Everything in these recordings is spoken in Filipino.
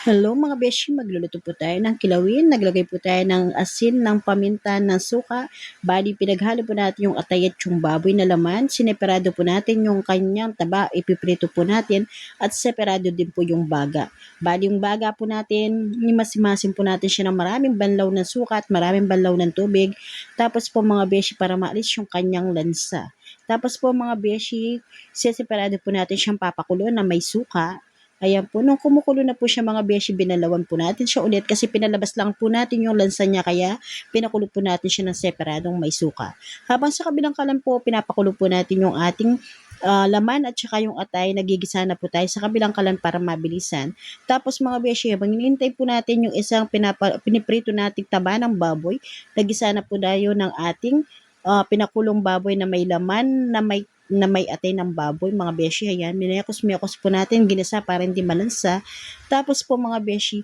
Hello mga beshi, magluluto po tayo ng kilawin. Naglagay po tayo ng asin, ng paminta, ng suka. Bali, pinaghalo po natin yung atay at yung baboy na laman. Sineperado po natin yung kanyang taba, ipiprito po natin. At separado din po yung baga. Bali, yung baga po natin, nimasimasin po natin siya ng maraming banlaw ng suka at maraming banlaw ng tubig. Tapos po mga beshi, para maalis yung kanyang lansa. Tapos po mga beshi, separado po natin siyang papakulo na may suka Ayan po, nung kumukulo na po siya mga beshi, binalawan po natin siya ulit kasi pinalabas lang po natin yung lansa niya kaya pinakulo po natin siya ng separadong may suka. Habang sa kabilang kalan po, pinapakulo po natin yung ating uh, laman at saka yung atay, nagigisa na po tayo sa kabilang kalan para mabilisan. Tapos mga beshi, habang inintay po natin yung isang pinapa, piniprito nating taba ng baboy, nagisa na po tayo ng ating uh, pinakulong baboy na may laman, na may na may atay ng baboy, mga beshi, ayan, minayakos-miyakos po natin, ginisa para hindi malansa. Tapos po mga beshi,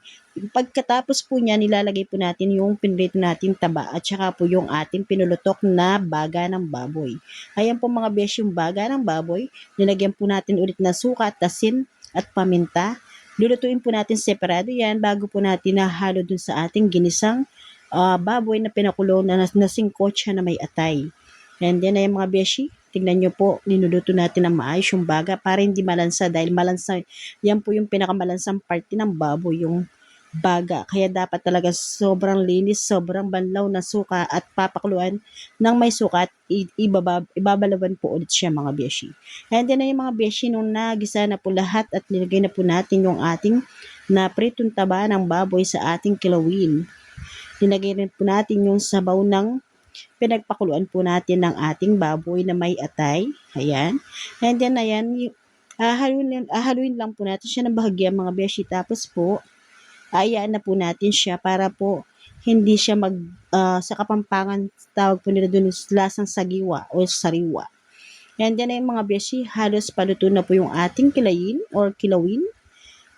pagkatapos po niya, nilalagay po natin yung pinrito natin taba at saka po yung ating pinulutok na baga ng baboy. Ayan po mga beshi, yung baga ng baboy, nilagyan po natin ulit na suka at asin at paminta. Lulutuin po natin separado yan bago po natin nahalo dun sa ating ginisang uh, baboy na pinakulo na nasingkotsa na may atay. And then ay mga beshi, tingnan nyo po, ninuluto natin ng maayos yung baga para hindi malansa dahil malansa, yan po yung pinakamalansang parte ng baboy, yung baga. Kaya dapat talaga sobrang linis, sobrang banlaw na suka at papakuluan ng may suka at ibabab, ibabalawan po ulit siya mga beshi. And then na yung mga beshi nung nagisa na po lahat at nilagay na po natin yung ating na pritong taba ng baboy sa ating kilawin. Nilagay po natin yung sabaw ng pinagpakuluan po natin ng ating baboy na may atay. Ayan. And then, ayan, ahaluin, ahaluin lang po natin siya ng bahagya mga beshi. Tapos po, ayaan na po natin siya para po hindi siya mag, uh, sa kapampangan, tawag po nila doon, lasang sagiwa o sariwa. And then ay mga beshi, halos paluto na po yung ating kilayin or kilawin.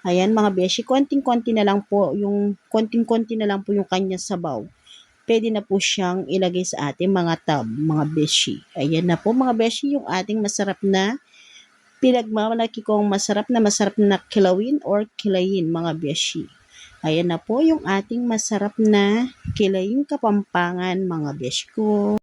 Ayan mga beshi, konting-konti na lang po yung konting-konti na lang po yung kanya sabaw pwede na po siyang ilagay sa ating mga tab, mga beshi. Ayan na po mga beshi, yung ating masarap na pinagmamalaki kong masarap na masarap na kilawin or kilayin mga beshi. Ayan na po yung ating masarap na kilayin kapampangan mga beshi ko.